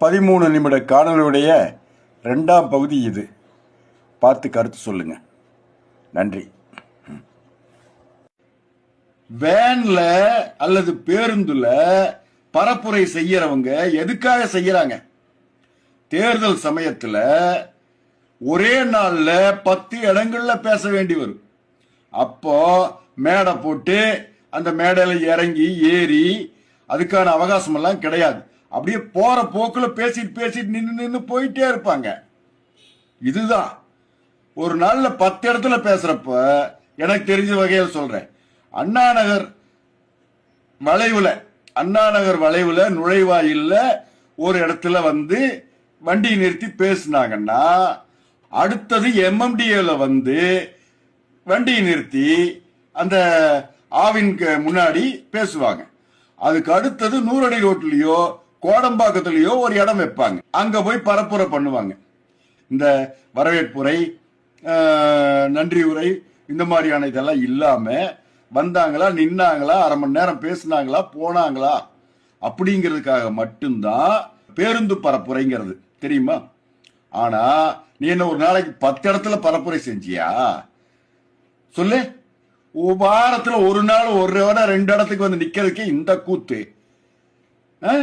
பதிமூணு நிமிட காணொலியுடைய ரெண்டாம் பகுதி இது. பார்த்து கருத்து சொல்லுங்க. நன்றி. வேன்ல அல்லது பேருந்துல பரப்புரை செய்யறவங்க எதுக்காக செய்யறாங்க? தேர்தல் சமயத்துல ஒரே நாள்ல பத்து இடங்கள்ல பேச வேண்டி வரும். அப்போ மேடை போட்டு அந்த மேடையில இறங்கி ஏறி அதுக்கான அவகாசம் எல்லாம் கிடையாது. அப்படியே போற போக்குல பேசிட்டு பேசிட்டு நின்று நின்று போயிட்டே இருப்பாங்க. இதுதான். ஒரு நாள்ல பத்து இடத்துல பேசுறப்ப எனக்கு தெரிஞ்ச வகையில் சொல்றேன். அண்ணா நகர் வளைவுல அண்ணா நகர் வளைவுல நுழைவாயில்ல ஒரு இடத்துல வந்து வண்டி நிறுத்தி பேசினாங்கன்னா அடுத்தது எம்எம்டிஏல வந்து வண்டியை நிறுத்தி அந்த ஆவின் முன்னாடி பேசுவாங்க. அதுக்கு அடுத்தது நூறடி ரோட்லயோ கோடம்பாக்கத்திலேயோ ஒரு இடம் வைப்பாங்க. அங்க போய் பரப்புரை பண்ணுவாங்க. இந்த வரவேற்புரை நன்றி உரை இந்த மாதிரியான இதெல்லாம் இல்லாம வந்தாங்களா நின்னாங்களா அரை மணி நேரம் பேசுனாங்களா போனாங்களா? அப்படிங்கிறதுக்காக மட்டும்தான் பேருந்து பரப்புரைங்கிறது. தெரியுமா? ஆனா நீ என்ன ஒரு நாளைக்கு பத்து இடத்துல பரப்புரை செஞ்சியா? சொல்லு. வாரத்துல ஒரு நாள் ஒரு ரெண்டு இடத்துக்கு வந்து நிக்கிறதுக்கு இந்த கூத்து. ஆ?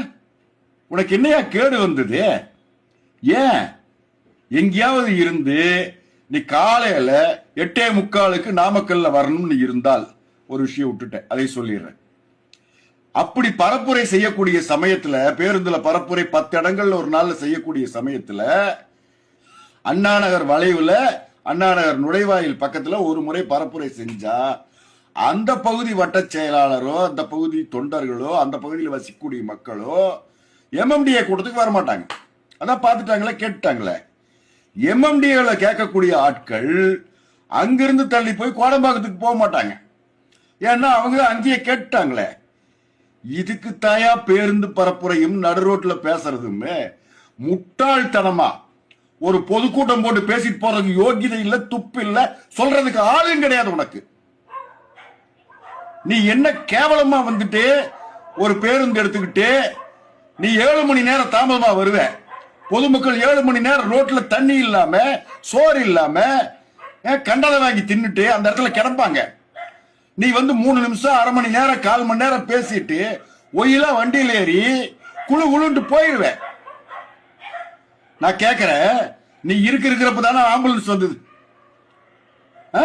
உனக்கு என்னையா கேடு வந்தது? ஏன்? எங்கேயாவது இருந்து நீ காலையில எட்டே முக்காலுக்கு நாமக்கல்ல வரணும்னு இருந்தால் ஒரு விஷயம் விட்டுட்டேன். அதை சொல்லிடுறேன். அப்படி பரப்புரை செய்யக்கூடிய சமயத்துல பேருந்துல பரப்புரை பத்து இடங்கள்ல ஒரு நாள்ல செய்யக்கூடிய சமயத்துல அண்ணாநகர் வளைவுல அண்ணாநகர் நுழைவாயில் பக்கத்துல ஒரு முறை பரப்புரை செஞ்சா அந்த பகுதி வட்ட செயலாளரோ அந்த பகுதி தொண்டர்களோ அந்த பகுதியில் வசிக்கக்கூடிய மக்களோ எம்எம்டிஏ கூட்டத்துக்கு வர மாட்டாங்க அதான் பார்த்துட்டாங்களே கேட்டுட்டாங்களே. எம்எம்டிஏல கேட்கக்கூடிய ஆட்கள் அங்கிருந்து தள்ளி போய் கோடம்பாக்கத்துக்கு போக மாட்டாங்க. ஏன்னா அவங்க அங்கேயே கேட்டுட்டாங்களே. இதுக்கு தாயா பேருந்து பரப்புரையும் நடு ரோட்ல பேசுறதுமே முட்டாள்தனமா. ஒரு பொதுக்கூட்டம் போட்டு பேசிட்டு போறதுக்கு யோகிதை இல்ல துப்பு இல்ல சொல்றதுக்கு ஆளும் கிடையாது உனக்கு. நீ என்ன கேவலமா வந்துட்டு ஒரு பேருந்து எடுத்துக்கிட்டு நீ ஏழு மணி நேரம் தாமதமா வருவ. பொதுமக்கள் ஏழு மணி நேரம் ரோட்ல தண்ணி இல்லாம சோறு இல்லாம கண்டதை வாங்கி தின்னுட்டு அந்த இடத்துல கிடப்பாங்க. நீ வந்து மூணு நிமிஷம் அரை மணி நேரம் கால் மணி நேரம் பேசிட்டு ஒயிலா வண்டியில் ஏறி குழு குழுன்ட்டு போயிடுவேன் நான் கேக்குறேன் நீ இருக்க இருக்கிறப்ப தானே ஆம்புலன்ஸ் வந்தது? ஆ?